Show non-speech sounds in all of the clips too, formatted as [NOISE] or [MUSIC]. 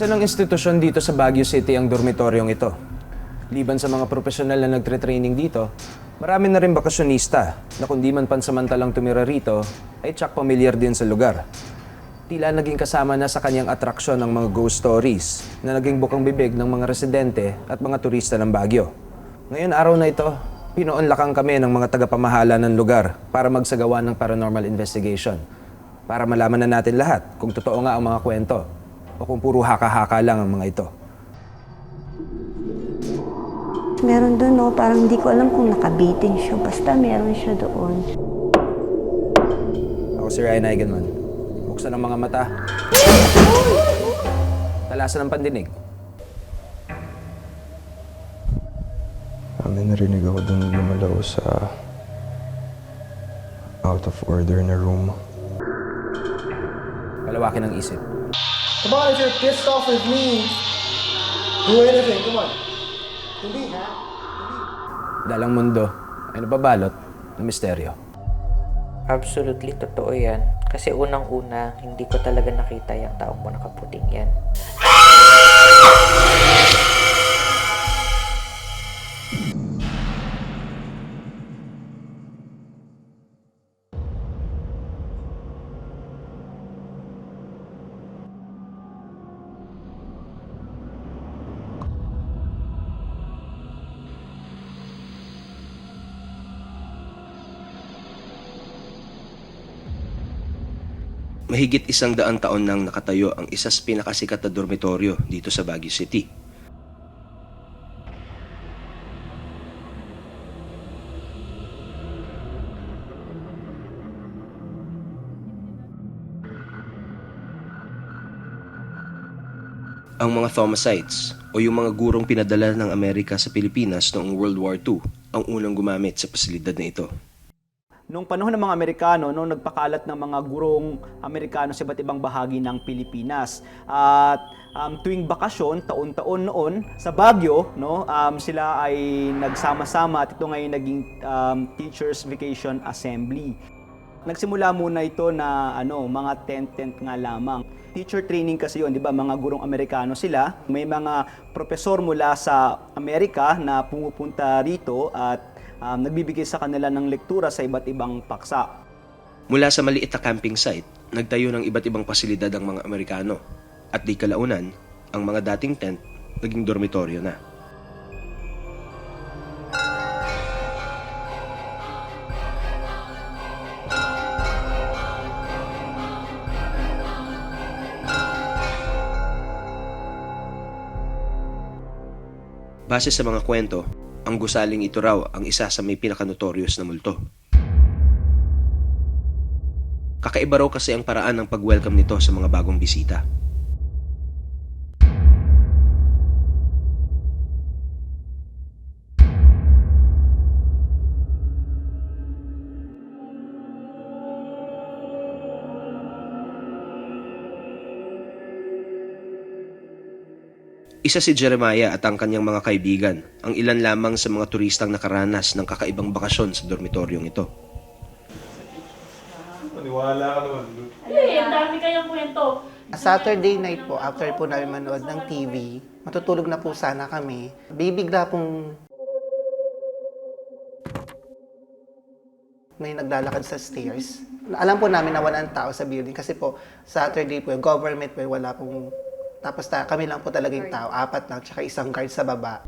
Isa ng institusyon dito sa Baguio City ang dormitoryong ito. Liban sa mga profesional na nagtre-training dito, marami na rin bakasyonista na kundi man pansamantalang tumira rito, ay tsak pamilyar din sa lugar. Tila naging kasama na sa kanyang atraksyon ng mga ghost stories na naging bukang bibig ng mga residente at mga turista ng Baguio. Ngayon araw na ito, pinoonlakang kami ng mga tagapamahala ng lugar para magsagawa ng paranormal investigation. Para malaman na natin lahat kung totoo nga ang mga kwento o kung puro haka-haka lang ang mga ito. Meron doon, no? Parang hindi ko alam kung nakabiting siya. Basta meron siya doon. Ako si Ryan Eigenman. Buksan ang mga mata. Talasan ng pandinig. May narinig ako dun lumalaw sa out of order na room. Palawakin ang isip. Come on, if you're pissed off with me, do anything. Come on. Hindi, ha? Dalang mundo ay nababalot ng misteryo. Absolutely totoo yan. Kasi unang-una, hindi ko talaga nakita yung taong mo nakaputing yan. Mahigit isang daang taon nang nakatayo ang isa sa pinakasikat na dormitoryo dito sa Baguio City. Ang mga Thomasites o yung mga gurong pinadala ng Amerika sa Pilipinas noong World War II ang unang gumamit sa pasilidad na ito. Noong panahon ng mga Amerikano, no, nagpakalat ng mga gurong Amerikano sa iba't ibang bahagi ng Pilipinas. At um, tuwing bakasyon, taon-taon noon, sa Baguio, no, um, sila ay nagsama-sama at ito ngayon naging um, Teachers Vacation Assembly. Nagsimula muna ito na ano, mga tent-tent nga lamang. Teacher training kasi yun, di ba? Mga gurong Amerikano sila. May mga profesor mula sa Amerika na pumupunta rito at um, nagbibigay sa kanila ng lektura sa iba't ibang paksa. Mula sa maliit na camping site, nagtayo ng iba't ibang pasilidad ang mga Amerikano. At di kalaunan, ang mga dating tent naging dormitoryo na. Base sa mga kwento, ang gusaling ito raw ang isa sa may pinakanotorious na multo. Kakaiba raw kasi ang paraan ng pag-welcome nito sa mga bagong bisita. Isa si Jeremiah at ang kanyang mga kaibigan, ang ilan lamang sa mga turistang nakaranas ng kakaibang bakasyon sa dormitoryong ito. Eh, ang dami kayang kwento. Saturday night po, after po namin manood ng TV, matutulog na po sana kami. Bibigla pong may naglalakad sa stairs. Alam po namin na walang tao sa building kasi po Saturday po, government po, wala pong... Tapos ta, kami lang po talaga yung tao, apat lang, tsaka isang guard sa baba.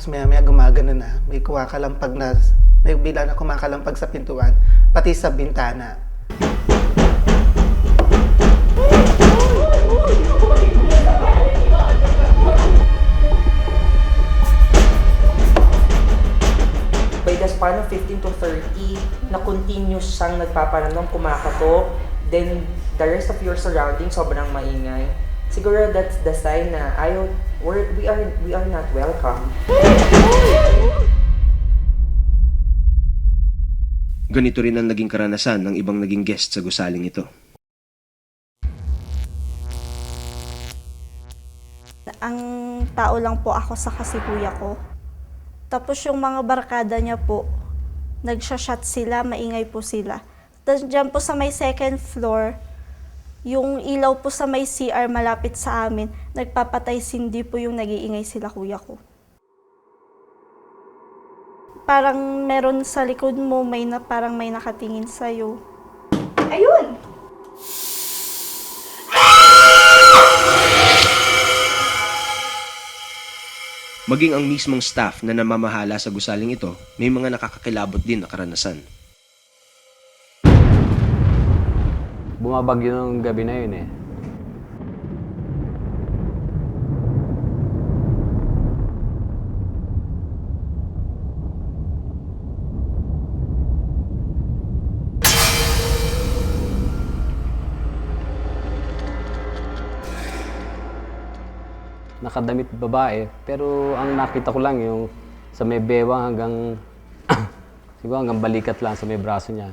Tapos maya maya gumagano na, may kumakalampag na, may bila na kumakalampag sa pintuan, pati sa bintana. By guess paano 15 to 30 na continuous siyang nagpaparamdam, kumakatok, then the rest of your surroundings sobrang maingay. Siguro that's the sign na ayaw, we're, we are we are not welcome. Ganito rin ang naging karanasan ng ibang naging guest sa gusaling ito. Ang tao lang po ako sa kasi kuya ko. Tapos yung mga barkada niya po, nagsha-shot sila, maingay po sila. Tapos dyan po sa may second floor, yung ilaw po sa may CR malapit sa amin, nagpapatay sindi po yung nagiingay sila kuya ko. Parang meron sa likod mo, may na, parang may nakatingin sa'yo. Ayun! Maging ang mismong staff na namamahala sa gusaling ito, may mga nakakakilabot din na karanasan. Bumabagyo ng gabi na yun eh. Nakadamit babae, pero ang nakita ko lang yung sa may bewang hanggang [COUGHS] siguro hanggang balikat lang sa may braso niya.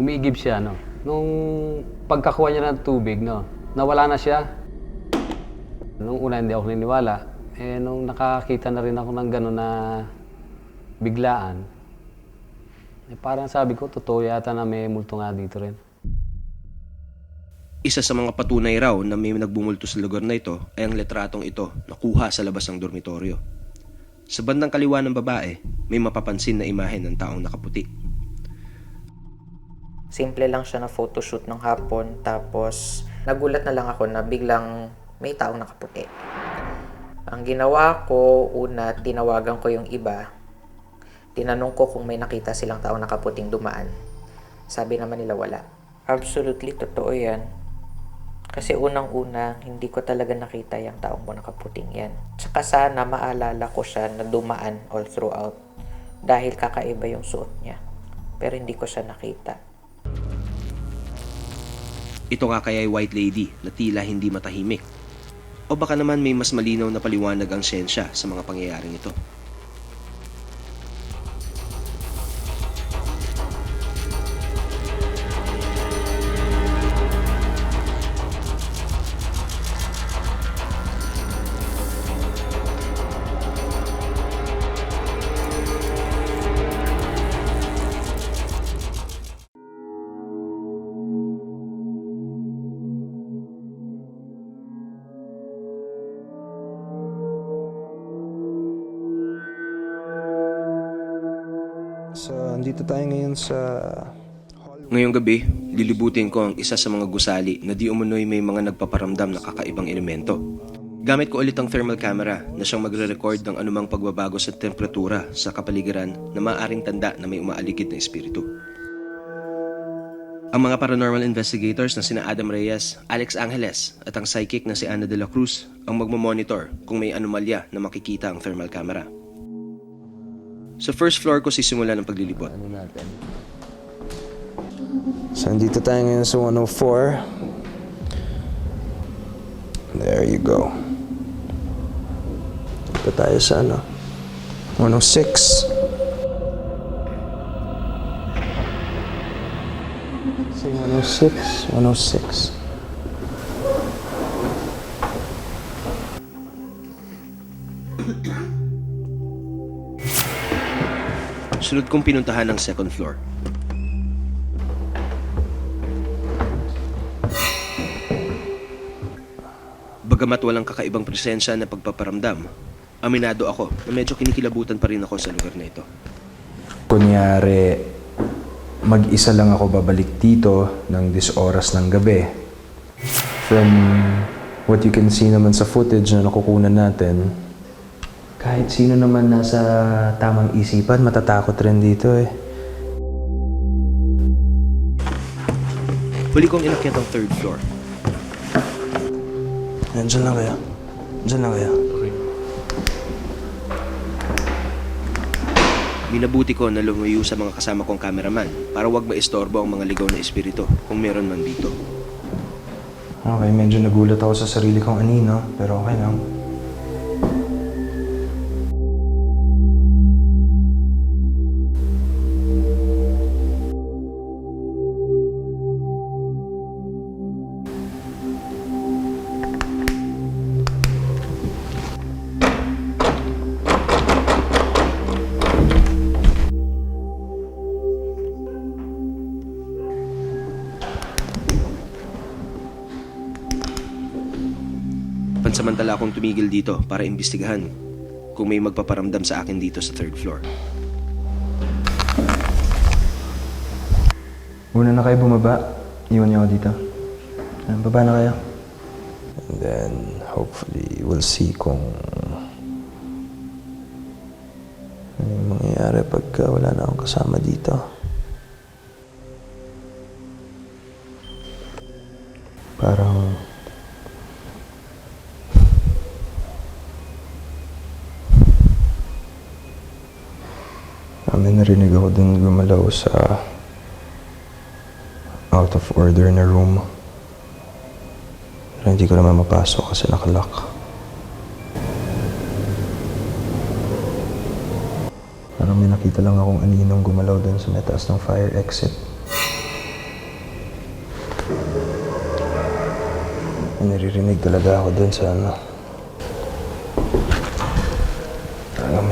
Umiigib siya, no? Nung pagkakuha niya ng tubig, no? Nawala na siya. Nung una hindi ako niniwala. Eh, nung nakakita na rin ako ng gano'n na biglaan, eh, parang sabi ko, totoo yata na may multo nga dito rin. Isa sa mga patunay raw na may nagbumulto sa lugar na ito ay ang letratong ito na kuha sa labas ng dormitoryo. Sa bandang kaliwa ng babae, may mapapansin na imahe ng taong nakaputi. Simple lang siya na photoshoot ng hapon, tapos nagulat na lang ako na biglang may taong nakaputi. Ang ginawa ko, una, tinawagan ko yung iba. Tinanong ko kung may nakita silang taong nakaputing dumaan. Sabi naman nila wala. Absolutely, totoo yan. Kasi unang-una, hindi ko talaga nakita yung taong mo nakaputing yan. Tsaka sana maalala ko siya na dumaan all throughout. Dahil kakaiba yung suot niya. Pero hindi ko siya nakita. Ito nga kaya ay White Lady na tila hindi matahimik. O baka naman may mas malinaw na paliwanag ang siyensya sa mga pangyayaring ito. So, andito tayo ngayon sa Ngayong gabi, lilibutin ko ang isa sa mga gusali na di umunoy may mga nagpaparamdam na kakaibang elemento. Gamit ko ulit ang thermal camera na siyang magre-record ng anumang pagbabago sa temperatura sa kapaligiran na maaaring tanda na may umaaligid na espiritu. Ang mga paranormal investigators na sina Adam Reyes, Alex Angeles at ang psychic na si Ana de la Cruz ang magmamonitor kung may anomalya na makikita ang thermal camera. Sa first floor ko sisimula ng paglilibot. So, andito tayo ngayon sa 104. There you go. Dito tayo sa ano? 106. Say 106, 106. Sunod kong pinuntahan ang second floor. Bagamat walang kakaibang presensya na pagpaparamdam, aminado ako na medyo kinikilabutan pa rin ako sa lugar na ito. Kunyari, mag-isa lang ako babalik dito ng this oras ng gabi. From what you can see naman sa footage na nakukunan natin, kahit sino naman nasa tamang isipan, matatakot rin dito eh. Huli kong inakyat ang third floor. Nandiyan lang kaya? Diyan lang kaya? Minabuti ko na lumayo sa mga kasama kong cameraman para wag maistorbo ang mga ligaw na espiritu kung meron man dito. Okay, medyo nagulat ako sa sarili kong anino, pero okay lang. Pansamantala akong tumigil dito para imbestigahan kung may magpaparamdam sa akin dito sa third floor. Una na kayo bumaba. Iwan niyo ako dito. Ah, Baba na kayo. And then, hopefully, we'll see kung ano yung mangyayari pagka wala na akong kasama dito. Parang... Ah, May narinig ako dun gumalaw sa out of order na room. Pero hindi ko naman mapasok kasi nakalock. Parang may nakita lang akong aninong gumalaw dun sa may taas ng fire exit. May naririnig talaga ako dun sa ano. Parang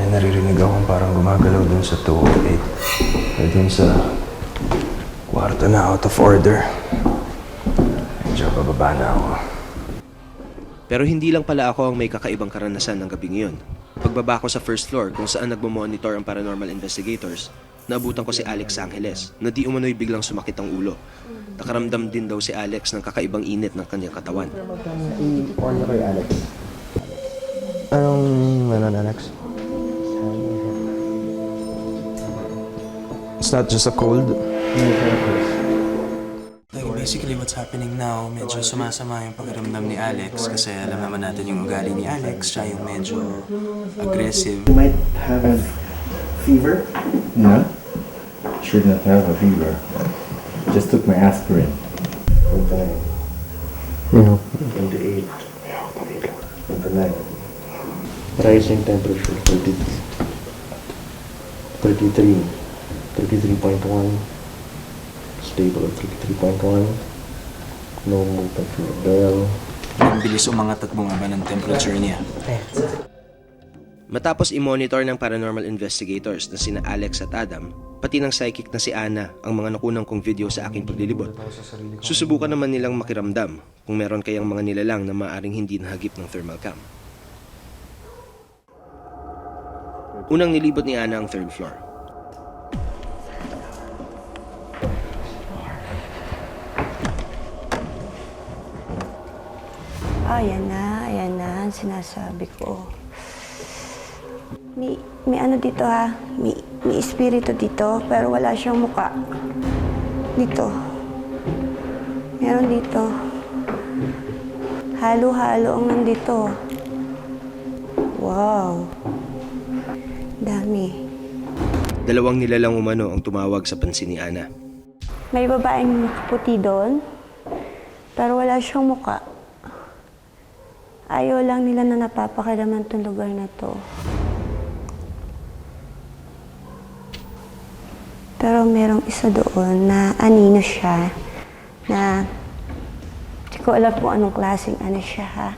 naririnig akong parang gumagalaw dun sa 208. Or dun sa kwarto na out of order. Medyo bababa na ako. Pero hindi lang pala ako ang may kakaibang karanasan ng gabi ngayon. Pagbaba ko sa first floor kung saan nagmamonitor ang paranormal investigators, naabutan ko si Alex Angeles na di umano'y biglang sumakit ang ulo. Nakaramdam din daw si Alex ng kakaibang init ng kanyang katawan. Anong meron, Alex? It's not just a cold. Like basically what's happening now, medyo sumasama yung pakiramdam ni Alex kasi alam naman natin yung ugali ni Alex, siya yung medyo aggressive. You might have a fever. No, should not have a fever. Just took my aspirin. What time? You know, 28. 29. Rising temperature 30, 33, 33.1. Stable at 33.1. No movement from the bell. Ang bilis umangat at bumaba ng temperature niya. Matapos i-monitor ng paranormal investigators na sina Alex at Adam, pati ng psychic na si Ana ang mga nakunang kong video sa aking paglilibot. Susubukan naman nilang makiramdam kung meron kayang mga nilalang na maaring hindi nahagip ng thermal cam. Unang nilibot ni Ana ang third floor. Ayan na, ayan na, ang sinasabi ko. May, may ano dito ha, may, may espiritu dito, pero wala siyang muka. Dito. Meron dito. Halo-halo ang nandito. Wow. Dami. Dalawang nilalang umano ang tumawag sa pansin ni Ana. May babaeng nakaputi doon, pero wala siyang muka. Ayaw lang nila na napapakalaman tong lugar na to. Pero merong isa doon na anino siya, na hindi ko alam kung anong klaseng ano siya ha.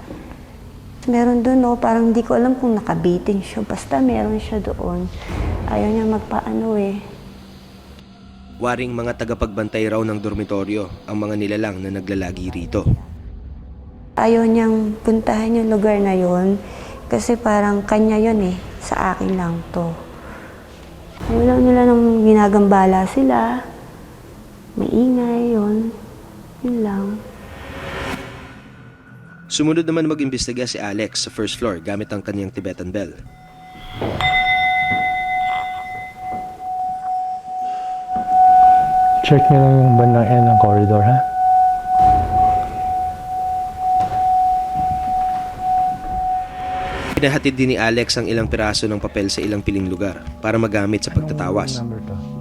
Meron doon no, parang hindi ko alam kung nakabitin siya. Basta meron siya doon. Ayaw niya magpaano eh. Waring mga tagapagbantay raw ng dormitoryo ang mga nilalang na naglalagi rito. Ayaw niyang puntahan yung lugar na yon kasi parang kanya yon eh, sa akin lang to. Ayaw lang nila nung ginagambala sila, maingay, yun. Yun lang. Sumunod naman mag-imbestiga si Alex sa first floor gamit ang kanyang Tibetan Bell. Check nyo lang yung bandang end ng corridor, ha? Pinahatid din ni Alex ang ilang piraso ng papel sa ilang piling lugar para magamit sa pagtatawas.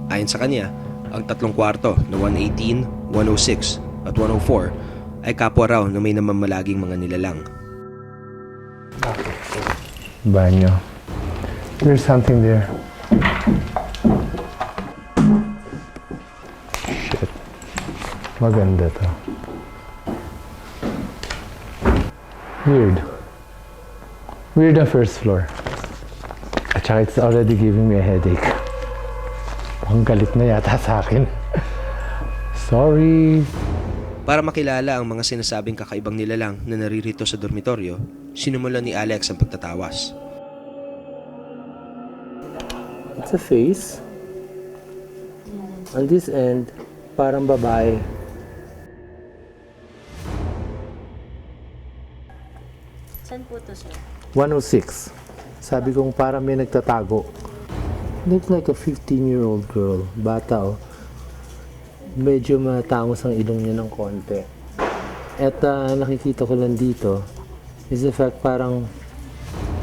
Ayon sa kanya, ang tatlong kwarto na 118, 106 at 104 ay kapwa raw na may namamalaging mga nilalang. Banyo. There's something there. Shit. Maganda to. Weird. Weird ang first floor. At saka it's already giving me a headache. Ang galit na yata sa akin. Sorry. Para makilala ang mga sinasabing kakaibang nilalang na naririto sa dormitoryo, sinimulan ni Alex ang pagtatawas. It's a face. On this end, parang babae. Saan po to, sir? 106. Sabi kong parang may nagtatago. Looks like a 15-year-old girl. Bata, oh. Medyo matangos ang ilong niya ng konti. At ah, nakikita ko lang dito is the fact parang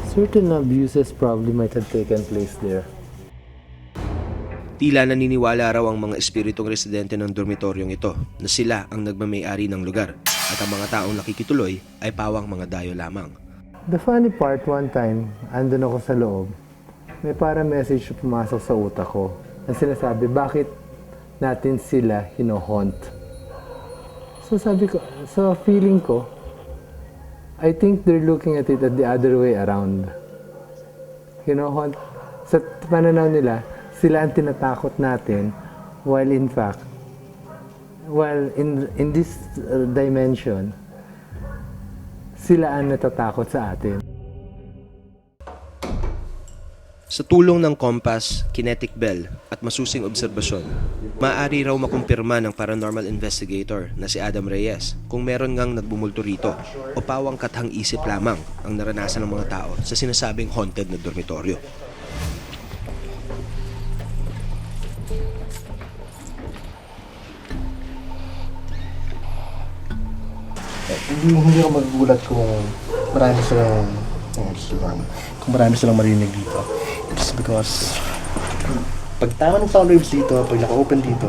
certain abuses probably might have taken place there. Tila naniniwala raw ang mga espiritong residente ng dormitoryong ito na sila ang nagmamayari ng lugar at ang mga taong nakikituloy ay pawang mga dayo lamang. The funny part, one time, andun ako sa loob, may para message pumasok sa utak ko na sinasabi, bakit natin sila hinohaunt? So sabi ko, so feeling ko, I think they're looking at it at the other way around. Hinohaunt, sa pananaw nila, sila ang tinatakot natin, while in fact, while in, in this uh, dimension, sila ang natatakot sa atin. Sa tulong ng compass, kinetic bell at masusing obserbasyon, maaari raw makumpirma ng paranormal investigator na si Adam Reyes kung meron ngang nagbumulto rito o pawang kathang isip lamang ang naranasan ng mga tao sa sinasabing haunted na dormitoryo. Hindi hindi ako magugulat kung marami silang sorry, kung marami silang marinig dito. It's because pag tama ng sound waves dito, pag naka-open dito,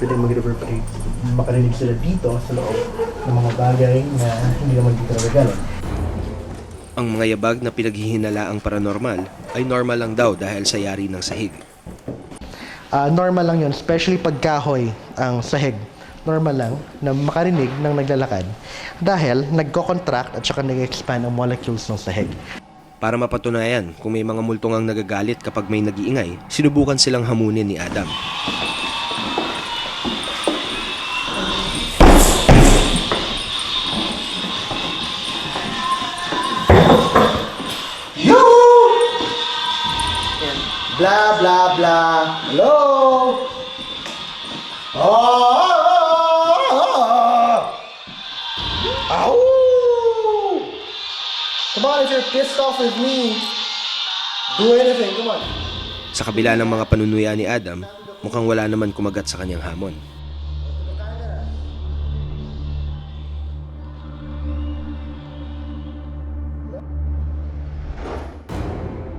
pwede mag-reverberate. Makarinig sila dito sa loob ng mga bagay na hindi naman dito nagagaling. Ang mga yabag na pinaghihinala ang paranormal ay normal lang daw dahil sa yari ng sahig. Ah, normal lang yun, especially pag kahoy ang sahig. Normal lang na makarinig ng naglalakad dahil nagko-contract at saka nag-expand ang molecules ng sahig. Para mapatunayan kung may mga multong ang nagagalit kapag may nag-iingay, sinubukan silang hamunin ni Adam. Blah, blah, blah. Hello? Oh! Ow! Come on, if you're pissed off with me, do anything. Come on. Sa kabila ng mga panunuya ni Adam, mukhang wala naman kumagat sa kanyang hamon.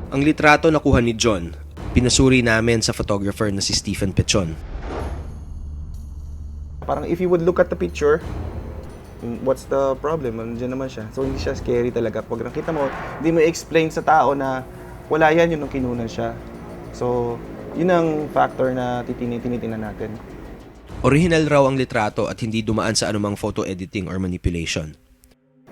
Ang litrato na kuha ni John, pinasuri namin sa photographer na si Stephen Pechon. Parang if you would look at the picture, what's the problem? Nandiyan naman siya. So hindi siya scary talaga. Pag nakita mo, hindi mo explain sa tao na wala yan yun nung kinunan siya. So, yun ang factor na titinitin natin. Original raw ang litrato at hindi dumaan sa anumang photo editing or manipulation.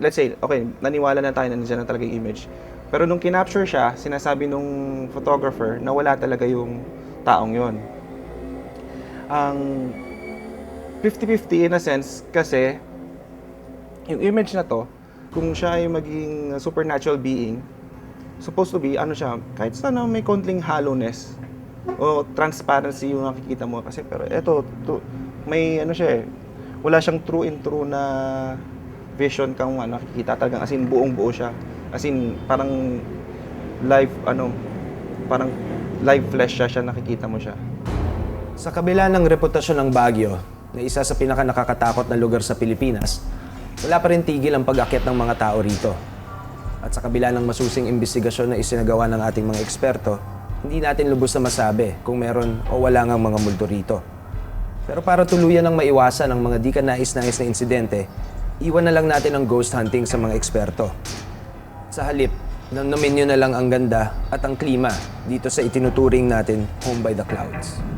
Let's say, okay, naniwala na tayo na nandiyan na talaga yung image. Pero nung kinapture siya, sinasabi nung photographer na wala talaga yung taong yon. Ang 50-50 in a sense kasi yung image na to, kung siya ay maging supernatural being, supposed to be, ano siya, kahit sana may konting hollowness, o transparency yung nakikita mo kasi pero eto to, may ano siya eh wala siyang true in true na vision kang ano, nakikita. Talagang as in buong buo siya. As in parang live ano parang live flesh siya siya nakikita mo siya. Sa kabila ng reputasyon ng Baguio na isa sa pinaka nakakatakot na lugar sa Pilipinas, wala pa rin tigil ang pag-akyat ng mga tao rito. At sa kabila ng masusing investigasyon na isinagawa ng ating mga eksperto, hindi natin lubos na masabi kung meron o wala ngang mga multo rito. Pero para tuluyan ng maiwasan ang mga di ka nais-nais na insidente, iwan na lang natin ang ghost hunting sa mga eksperto. Sa halip, nyo na lang ang ganda at ang klima dito sa itinuturing natin Home by the Clouds.